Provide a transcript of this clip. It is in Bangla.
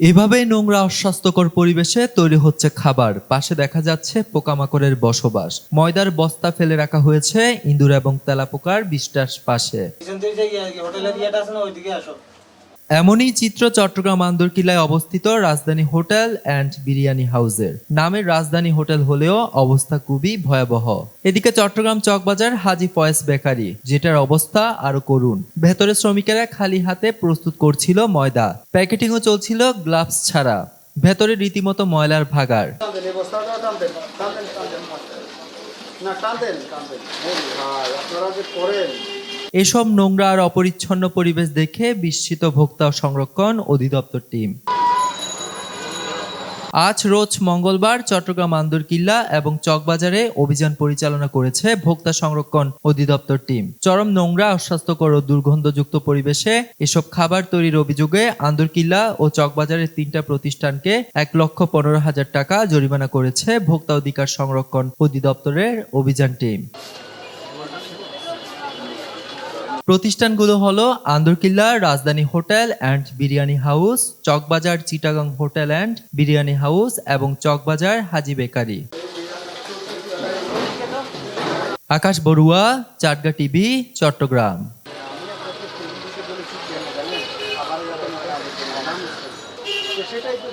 এভাবেই নোংরা অস্বাস্থ্যকর পরিবেশে তৈরি হচ্ছে খাবার। পাশে দেখা যাচ্ছে পোকামাকড়ের বসবাস। ময়দার বস্তা ফেলে রাখা হয়েছে ইঁদুর এবং তেলাপোকার বিষ্টার পাশে। এমনই চিত্র চট্টগ্রাম আন্দরকিল্লায় অবস্থিত রাজধানী হোটেল অ্যান্ড বিরিয়ানি হাউসের। নামের রাজধানী হোটেল হলেও অবস্থা খুবই ভয়াবহ। এদিকে চট্টগ্রাম চকবাজার হাজি ফয়েজ বেকারি, যেটার অবস্থা আরও করুন ভেতরে শ্রমিকেরা খালি হাতে প্রস্তুত করছিল ময়দা। প্যাকেটিংও চলছিল গ্লাভস ছাড়া। ভেতরে রীতিমতো ময়লার ভাগার। না আপনারা যে করেন। এসব নোংরা আর অপরিচ্ছন্ন পরিবেশ দেখে বিস্মিত ভোক্তা সংরক্ষণ অধিদপ্তর টিম। আজ রোজ মঙ্গলবার চট্টগ্রাম আন্দরকিল্লা এবং চকবাজারে অভিযান পরিচালনা করেছে ভোক্তা সংরক্ষণ অধিদপ্তর টিম। চরম নোংরা, অস্বাস্থ্যকর ও দুর্গন্ধযুক্ত পরিবেশে এসব খাবার তৈরির অভিযোগে আন্দরকিল্লা ও চকবাজারের তিনটা প্রতিষ্ঠানকে এক লক্ষ পনেরো হাজার টাকা জরিমানা করেছে ভোক্তা অধিকার সংরক্ষণ অধিদপ্তরের অভিযান টিম। প্রতিষ্ঠানগুলো হলো Andarkilla, Rajdhani hotel and biryani house, Chawkbazar Chittagong hotel and biryani house এবং চকবাজার হাজি বেকারি। আকাশ বড়ুয়া চাটগা টিভি, চট্টগ্রাম। সেটাই তো